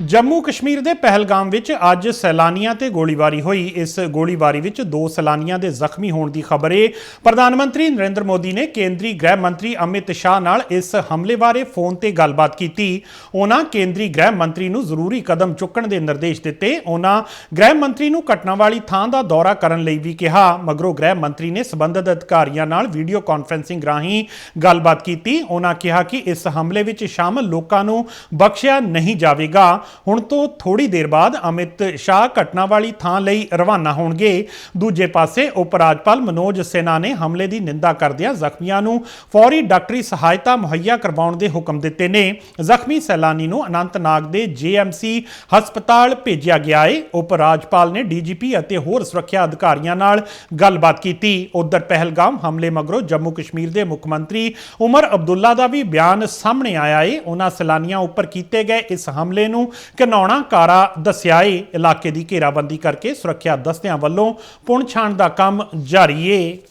ਜੰਮੂ ਕਸ਼ਮੀਰ ਦੇ ਪਹਿਲਗਾਮ ਵਿੱਚ ਅੱਜ ਸੈਲਾਨੀਆਂ ਤੇ ਗੋਲੀਬਾਰੀ ਹੋਈ। ਇਸ ਗੋਲੀਬਾਰੀ ਵਿੱਚ ਦੋ ਸੈਲਾਨੀਆਂ ਦੇ ਜ਼ਖਮੀ ਹੋਣ ਦੀ ਖਬਰ ਹੈ ਪ੍ਰਧਾਨ ਮੰਤਰੀ ਨਰਿੰਦਰ ਮੋਦੀ ਨੇ ਕੇਂਦਰੀ ਗ੍ਰਹਿ ਮੰਤਰੀ ਅਮਿਤ ਸ਼ਾਹ ਨਾਲ ਇਸ ਹਮਲੇ ਬਾਰੇ ਫੋਨ ਤੇ ਗੱਲਬਾਤ ਕੀਤੀ। ਉਹਨਾਂ ਕੇਂਦਰੀ ਗ੍ਰਹਿ ਮੰਤਰੀ ਨੂੰ ਜ਼ਰੂਰੀ ਕਦਮ ਚੁੱਕਣ ਦੇ ਨਿਰਦੇਸ਼ ਦਿੱਤੇ। ਉਹਨਾਂ ਗ੍ਰਹਿ ਮੰਤਰੀ ਨੂੰ ਘਟਨਾ ਵਾਲੀ ਥਾਂ ਦਾ ਦੌਰਾ ਕਰਨ ਲਈ ਵੀ ਕਿਹਾ। ਮਗਰੋਂ ਗ੍ਰਹਿ ਮੰਤਰੀ ਨੇ ਸਬੰਧਤ ਅਧਿਕਾਰੀਆਂ ਨਾਲ ਵੀਡੀਓ ਕਾਨਫਰੈਂਸਿੰਗ ਰਾਹੀਂ ਗੱਲਬਾਤ ਕੀਤੀ। ਉਹਨਾਂ ਕਿਹਾ ਕਿ ਇਸ ਹਮਲੇ ਵਿੱਚ ਸ਼ਾਮਲ ਲੋਕਾਂ ਨੂੰ ਬਖਸ਼ਿਆ ਨਹੀਂ ਜਾਵੇਗਾ। ਹੁਣ ਤੋਂ ਥੋੜੀ ਦੇਰ ਬਾਅਦ ਅਮਿਤ ਸ਼ਾਹ ਘਟਨਾ ਵਾਲੀ ਥਾਂ ਲਈ ਰਵਾਨਾ ਹੋਣਗੇ। ਦੂਜੇ ਪਾਸੇ ਉਪ ਰਾਜਪਾਲ ਮਨੋਜ ਸਿਨਹਾ ਨੇ ਹਮਲੇ ਦੀ ਨਿੰਦਾ ਕਰਦਿਆਂ ਜ਼ਖਮੀਆਂ ਨੂੰ ਫੌਰੀ ਡਾਕਟਰੀ ਸਹਾਇਤਾ ਮੁਹੱਈਆ ਕਰਵਾਉਣ ਦੇ ਹੁਕਮ ਦਿੱਤੇ ਨੇ। ਜ਼ਖਮੀ ਸੈਲਾਨੀ ਨੂੰ ਅਨੰਤਨਾਗ ਦੇ ਜੀਐਮਸੀ ਹਸਪਤਾਲ ਭੇਜਿਆ ਗਿਆ ਹੈ ਉਪ ਰਾਜਪਾਲ ਨੇ ਡੀਜੀਪੀ ਅਤੇ ਹੋਰ ਸੁਰੱਖਿਆ ਅਧਿਕਾਰੀਆਂ ਨਾਲ ਗੱਲਬਾਤ ਕੀਤੀ। ਉਧਰ ਪਹਿਲਗਾਮ ਹਮਲੇ ਮਗਰੋਂ ਜੰਮੂ ਕਸ਼ਮੀਰ ਦੇ ਮੁੱਖ ਮੰਤਰੀ ਉਮਰ ਅਬਦੁੱਲਾ ਦਾ ਵੀ ਬਿਆਨ ਸਾਹਮਣੇ ਆਇਆ ਹੈ ਉਹਨਾਂ ਸੈਲਾਨੀਆਂ ਉੱਪਰ ਕੀਤੇ ਗਏ ਇਸ ਹਮਲੇ ਨੂੰ ਘਿਨਾਉਣਾ ਕਾਰਾ ਦੱਸਿਆ ਹੈ ਇਲਾਕੇ ਦੀ ਘੇਰਾਬੰਦੀ ਕਰਕੇ ਸੁਰੱਖਿਆ ਦਸਤਿਆਂ ਵੱਲੋਂ ਪੁਣਛਾਣ ਦਾ ਕੰਮ ਜਾਰੀ ਏ।